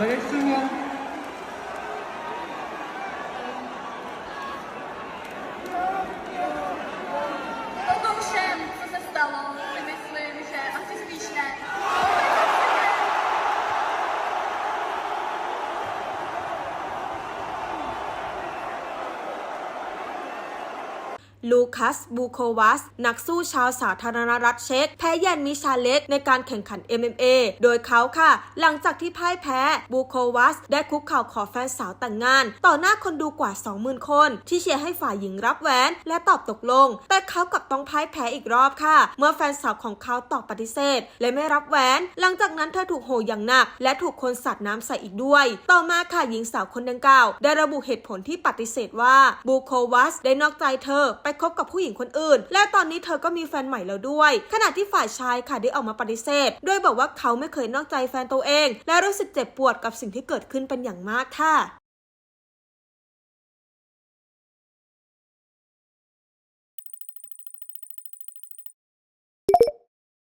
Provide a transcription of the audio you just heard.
Bırakın ya. ลูคัส บูโควัส นักสู้ชาวสาธารณรัฐเช็ก แพ้ยันมิชาเล็กในการแข่งขัน MMA โดยเขาค่ะ หลังจากที่พ่ายแพ้ บูโควัส ได้คุกเข่าขอแฟนสาวแต่งงาน ต่อหน้าคนดูกว่า 20,000 คน ที่เชียร์ให้ฝ่ายหญิงรับแหวนและตอบตกลง แต่เขากลับต้องพ่ายแพ้อีกรอบค่ะ เมื่อแฟนสาวของเขาตอบปฏิเสธ และไม่รับแหวน หลังจากนั้นเธอถูกโหอย่างหนัก และถูกคนสาดน้ำใส่อีกด้วย ต่อมาค่ะหญิงสาวคนดังกล่าว ได้ระบุเหตุผลที่ปฏิเสธว่าบูโควัสได้นอกใจเธอไปคบกับผู้หญิงคนอื่น และตอนนี้เธอก็มีแฟนใหม่แล้วด้วย ขณะที่ฝ่ายชายค่ะได้ออกมาปฏิเสธโดยบอกว่าเขาไม่เคยนอกใจแฟนตัวเอง และรู้สึกเจ็บปวดกับสิ่งที่เกิดขึ้นเป็นอย่างมากค่ะ